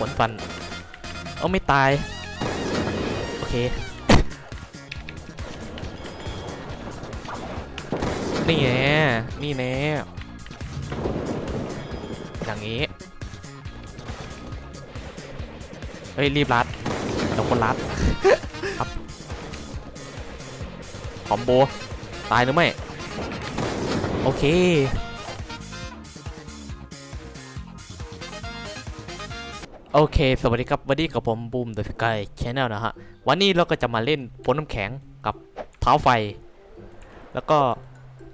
ผลฟัน เอาไม่ตาย โอเค นี่แน่นี่แน่อย่างนี้ เฮ้ย รีบรัดเดี๋ยวคนรัดครับคอมโบ ตายหรือไม่ โอเค โอเค สวัสดีครับวันนี้กับผมบูมเดอะสกายชแนลนะฮะ วันนี้เราก็จะมาเล่นฝนน้ำแข็งกับเท้าไฟ แล้วก็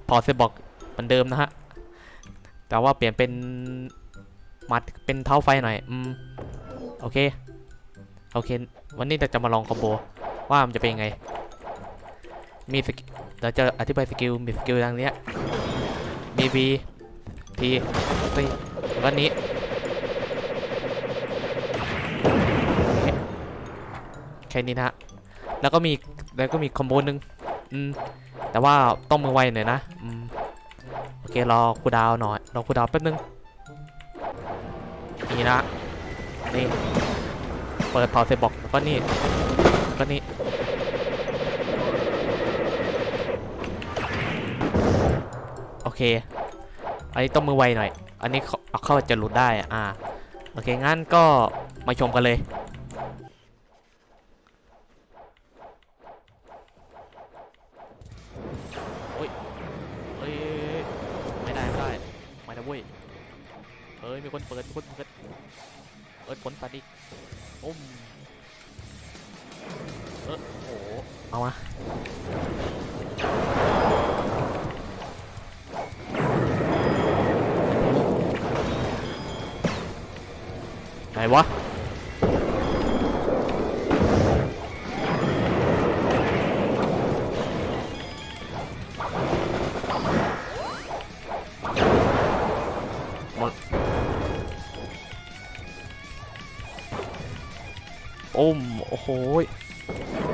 พอเซบอกเหมือนเดิมนะฮะ แต่ว่าเปลี่ยนเป็นมัดเป็นเท้าไฟหน่อย อืม โอเค โอเค วันนี้เราจะมาลองคอมโบ ว่ามันจะเป็นยังไง มีสกิลเราจะอธิบายสกิล มีสกิลดังเนี้ยมี B T C แล้วก็นี้ ค่นี้นะฮะแล้วก็มีแล้วก็มีคอมโบนึงอืมแต่ว่าต้องมือไวหน่อยนะอืมโอเครอคูดาวหน่อยรอคูดาวแป๊บนึงนี่นะนี่เปิดพอเซบอกแล้วก็นี่ก็นี่โอเค อันนี้ต้องมือไวหน่อย อันนี้เอาเข้าจะหลุดได้อ่าโอเคงั้นก็มาชมกันเลย ยมีคนเปิดมีคนเปิดเปิดผลปัดอีกอุ้มเออโอ้โหเอามาไหนวะ อ้มโอ้โหย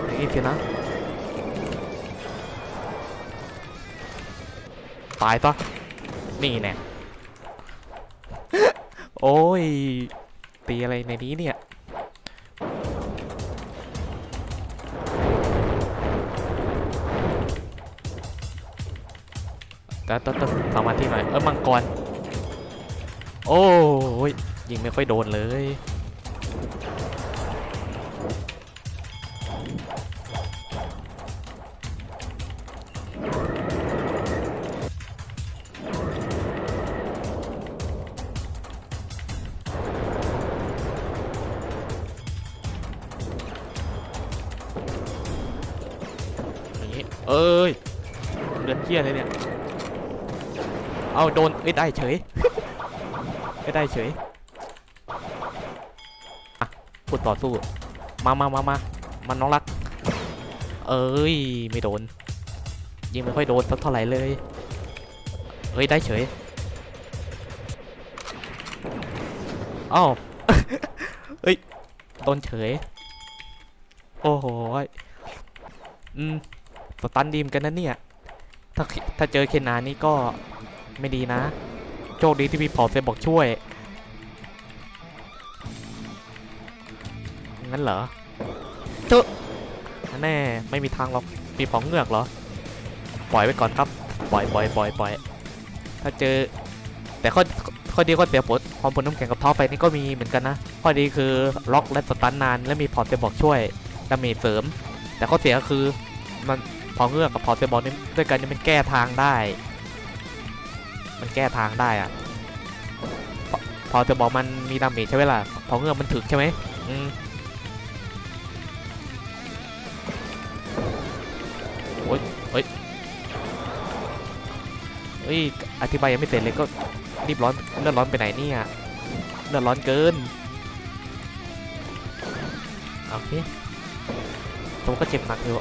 อย่างนี้สินะ ตายซะนี่แน่โอ้ย ตีอะไรในนี้เนี่ยแต่ต้องต้องสมาธิหน่อย เออมังกร โอ้ยยิงไม่ค่อยโดนเลย อย่างนี้ เอ้ยเลือดเที่ยเลยเนี่ย เอาโดนเอ้ยได้เฉยไม่ได้เฉยอะพูดต่อสู้ มามามามามันน้องรัก เอ้ยไม่โดน ยิงไม่ค่อยโดนสักเท่าไหร่เลย เอ้ยได้เฉยอ้าวเอ้ยโดนเฉย โอ้โหอืม สตันดีมอนกันนะเนี่ย ถ้าถ้าเจอเคนนานี่ก็ไม่ดีนะ โชคดีที่พี่เผาเซบอกช่วย งั้นเหรอเจ้าแน่ไม่มีทางหรอก มีผองเงือกเหรอ ปล่อยไว้ก่อนครับ ปล่อยปล่อยปล่อยปล่อย ถ้าเจอ แต่ข้อข้อดีข้อเสียผลความผลน้ำแข็งกับท้อไฟนี่ก็มีเหมือนกันนะ ข้อดีคือล็อกและสตันนาน และมีพอร์ตเซบอกช่วยดาเมจเสริม แต่ข้อเสียก็คือมัน พอเงือกกับพอร์ตเซบอกนี่ด้วยกันนี่มันแก้ทางได้ มันแก้ทางได้อะพอพอจะบอกมันมีดาเมจใช่ไหมล่ะพอเงือกมันถึกใช่ไหมอืมโอ้ยเฮ้ยเฮ้ยอธิบายยังไม่เสร็จเลยก็รีบร้อนเลือดร้อนไปไหนเนี่ยเลือดร้อนเกินโอเคผมก็เจ็บหนักอยู่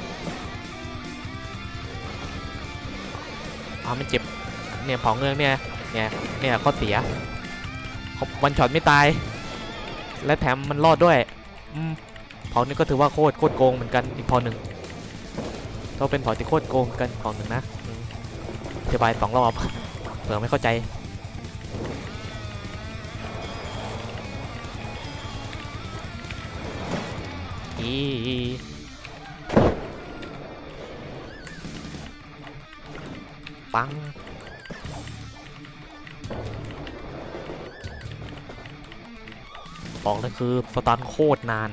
อ้ามันเจ็บ เนี่ยเผาเงือกเนี่ย เนี่ย เนี่ยข้อเสียวันช็อตไม่ตาย และแถมมันรอดด้วยอืมเผานี่ก็ถือว่าโคตรโคตรโกงเหมือนกันอีกพอหนึ่งก็เป็นเผาที่โคตรโกงกันเผาหนึ่งนะอธิบายสองรอบเผื่อไม่เข้าใจ ปังบอกเลยคือสตันโคตรนาน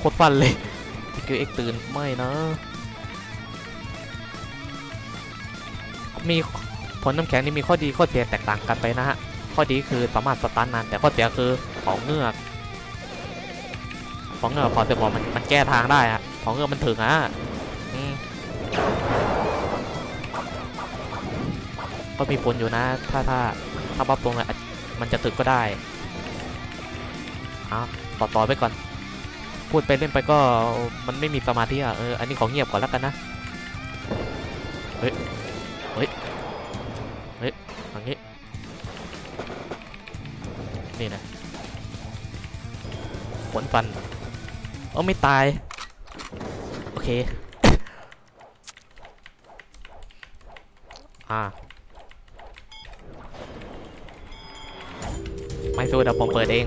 โคตรฟันเลยทิกเกอร์เอ็กตื่นไม่นะ มีผลน้ำแข็งนี่มีข้อดีข้อเสียแตกต่างกันไปนะฮะ ข้อดีคือสามารถสตาร์ทนานแต่ข้อเสียคือของเงือกของเงือกพอจะบอกมันมันแก้ทางได้อะของเงือกมันถึงอะก็มีผลอยู่นะ ถ้าถ้าถ้าบัฟตรงเลยมันจะถึกก็ได้เอาต่อต่อไปก่อน พูดไปเล่นไปก็มันไม่มีสมาธิอะเอออันนี้ของเงียบก่อนแล้วกันนะเฮ้ยเฮ้ยเฮ้ยอย่างนี้นี่นะขนฟันเออไม่ตายโอเคอ่าไม่สู้เดี๋ยวผมเปิดเอง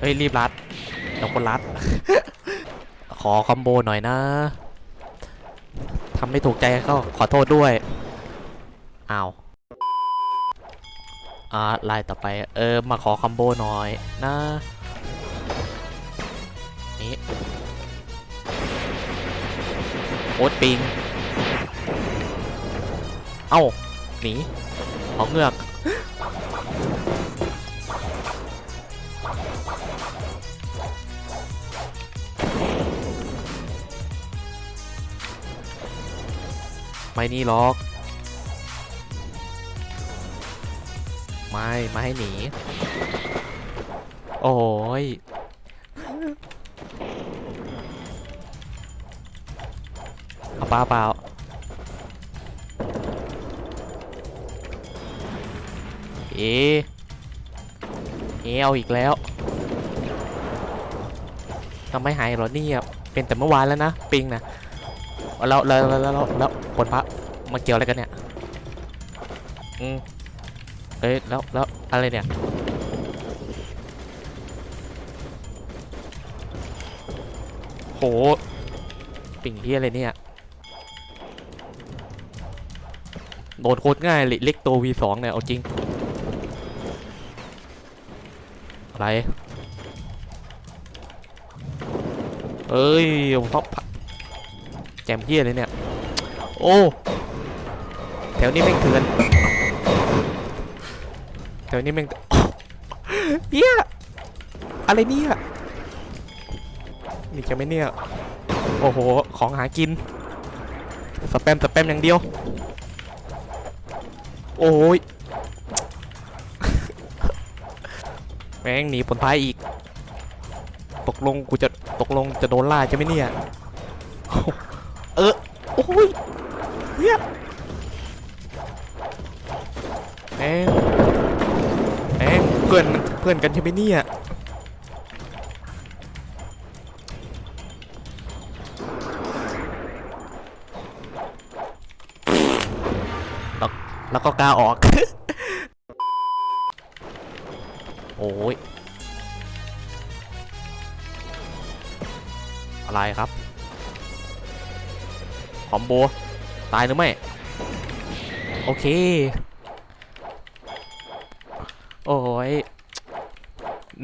เฮ้ยรีบรัดเดี๋ยวคนรัด ขอคอมโบหน่อยนะทำไม่ถูกใจก็ขอโทษด้วยอ้าวอ่าลายต่อไป เออ มาขอคอมโบหน่อยนะนี่โอ๊ตปิง เอ้า หนี ของเงือก ไม่นี่หรอกไม่ไม่ให้หนี โอ้ยเอาเปล่าเปล่าเอ๊ะเอเอาอีกแล้วทำไมหายหรอเนี่ยเป็นแต่เมื่อวานแล้วนะ ปิงนะ แล้วแล้วแล้วแล้วแล้วผลพระมาเกี่ยวอะไรกันเนี่ยอืมเอ้ยแล้วแล้วอะไรเนี่ยโหปิ่งที่อะไรเนี่ยโดนโคตรง่ายเลยเล็กตัว V2 เนี่ย เอาจริง อะไร เอ้ยพับ แจมเฮียเลยเนี่ย โอ้ แถวนี้แม่งเถื่อนแถวนี้แม่งเฮียอะไรเนี่ย นี่จะไม่เนี่ย โอ้โห ของหากิน สแปมสแปมอย่างเดียว โอ้ย แม่งหนีผลพายอีก ตกลงกูจะตกลงจะโดนล่าใช่ไหมเนี่ย เออ โอ้ยเฮียแองแองเพื่อนเพื่อนกันใช่ไหมเนี่ยแล้วแล้วก็กล้าออก โอ้ย อะไรครับ คอมโบ ตายหรือไม่ โอเค โอ้ย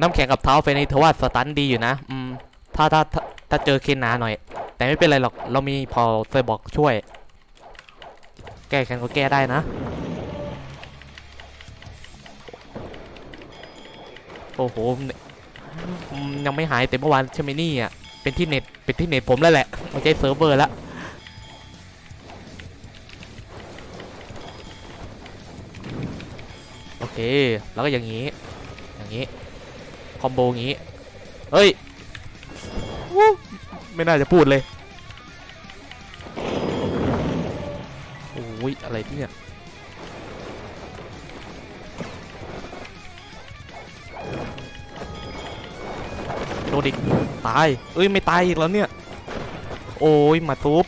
น้ำแข็งกับเท้าเฟนในทว่าสตันดีอยู่นะ อืมถ้าถ้าถ้าถ้าเจอเคนนาหน่อย แต่ไม่เป็นไรหรอก เรามีพอเซยบอกช่วย แก้แค้นก็แก้ได้นะ โอ้โหยังไม่หายแต่เมื่อวานใช่ไหมนี่อะ เป็นที่เน็ต เป็นที่เน็ตผมแล้วแหละไม่ใช่เซิร์ฟเวอร์แล้ว แล้วก็อย่างนี้ อย่างนี้ คอมโบงี้ เฮ้ยวู้ไม่น่าจะพูดเลย โอ้ย อะไรเนี่ย โดนอีก ตาย เอ้ย ไม่ตายอีกแล้วเนี่ย โอ้ย มาทุบ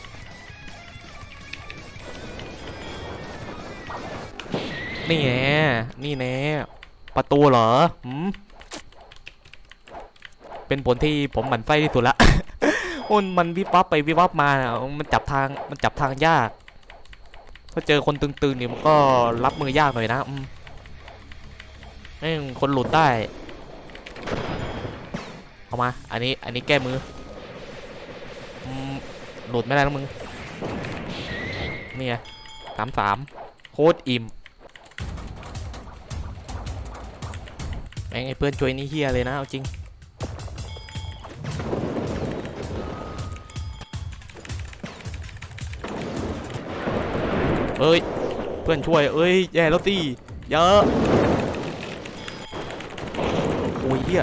นี่แน่ นี่แน่ประตูเหรอหืมเป็นผลที่ผมหมั่นไส้ที่สุดละมันมันวิบวับไปวิบวับมาน่ะมันจับทางมันจับทางยาก ถ้าเจอคนตึงๆเนี่ยมันก็รับมือยากหน่อยนะอืมคนหลุดได้ เอามา อันนี้ อันนี้แก้มืออหลุดไม่ได้แล้วมึง นี่ไงสามสามโคตรอิ่ม ไอ้เพื่อนช่วยนี่เฮียเลยนะเอาจริงเอ้ย เพื่อนช่วย เอ้ย แย่แล้วสิเยอะโอ้ยเฮีย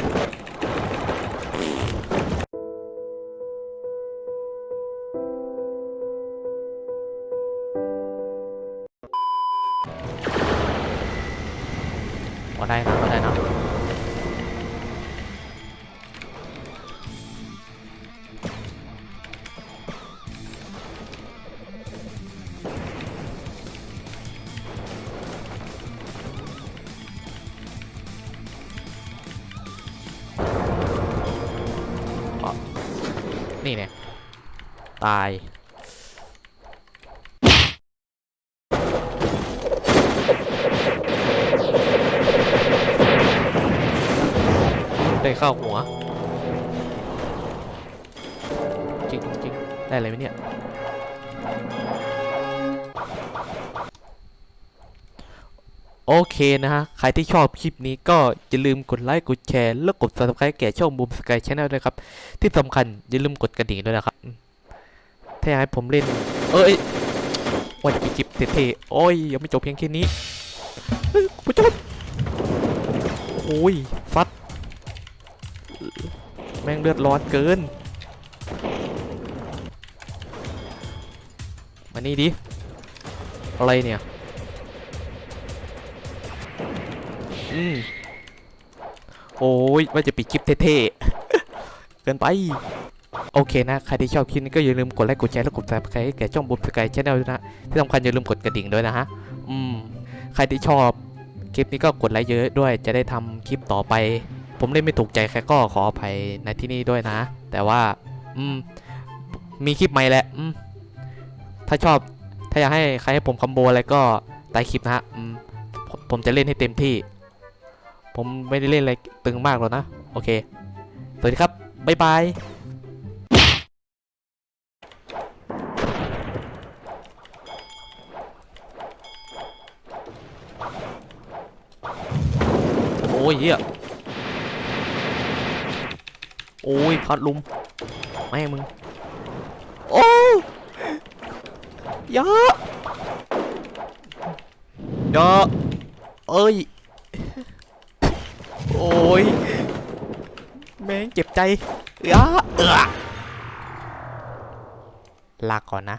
พอได้นะพอได้นะ ตาย ได้เข้าหัว จริงจริงได้อะไรไหมเนี่ย โอเคนะฮะ ใครที่ชอบคลิปนี้ก็อย่าลืมกดไลค์กดแชร์ แล้วกด subscribe แก่ช่องบูมสกายชาแนลด้วยครับ ที่สำคัญอย่าลืมกดกระดิ่งด้วยนะครับ ถ้าอยากให้ผมเล่น เอ้ยว่าจะไปจิบเท่ๆโอ้ยยังไม่จบเพียงแค่นี้เฮ้ยคุณผู้ชมโอ้ยฟัด แม่งเลือดร้อนเกิน มานี่ดิ อะไรเนี่ย อืมโอ้ยว่าจะปิดคลิปเท่ๆ เกินไป โอเคนะ ใครที่ชอบคลิปนี้ก็อย่าลืมกดไลค์ กดแชร์ และกด subscribe แก่ช่องบุมสกายชาแนลด้วยนะ ที่สำคัญอย่าลืมกดกระดิ่งด้วยนะฮะ อืม ใครที่ชอบคลิปนี้ก็กดไลค์เยอะด้วย จะได้ทำคลิปต่อไป ผมเล่นไม่ถูกใจใครก็ขออภัยในที่นี้ด้วยนะ แต่ว่า อืม มีคลิปใหม่แหละ อืม ถ้าชอบ ถ้าอยากให้ใครให้ผมคอมโบอะไรก็ใต้คลิปนะฮะ อืมผมผมจะเล่นให้เต็มที่ ผมไม่ได้เล่นอะไรตึงมากหรอกนะ โอเค สวัสดีครับ บ๊ายบาย อ้ยเหี้ยโอ้ยพัดลุมไม่มึง โอ้ยะยะเอ้ย โอ้ย แม่งเจ็บใจเอ้อเออลาก่อนนะ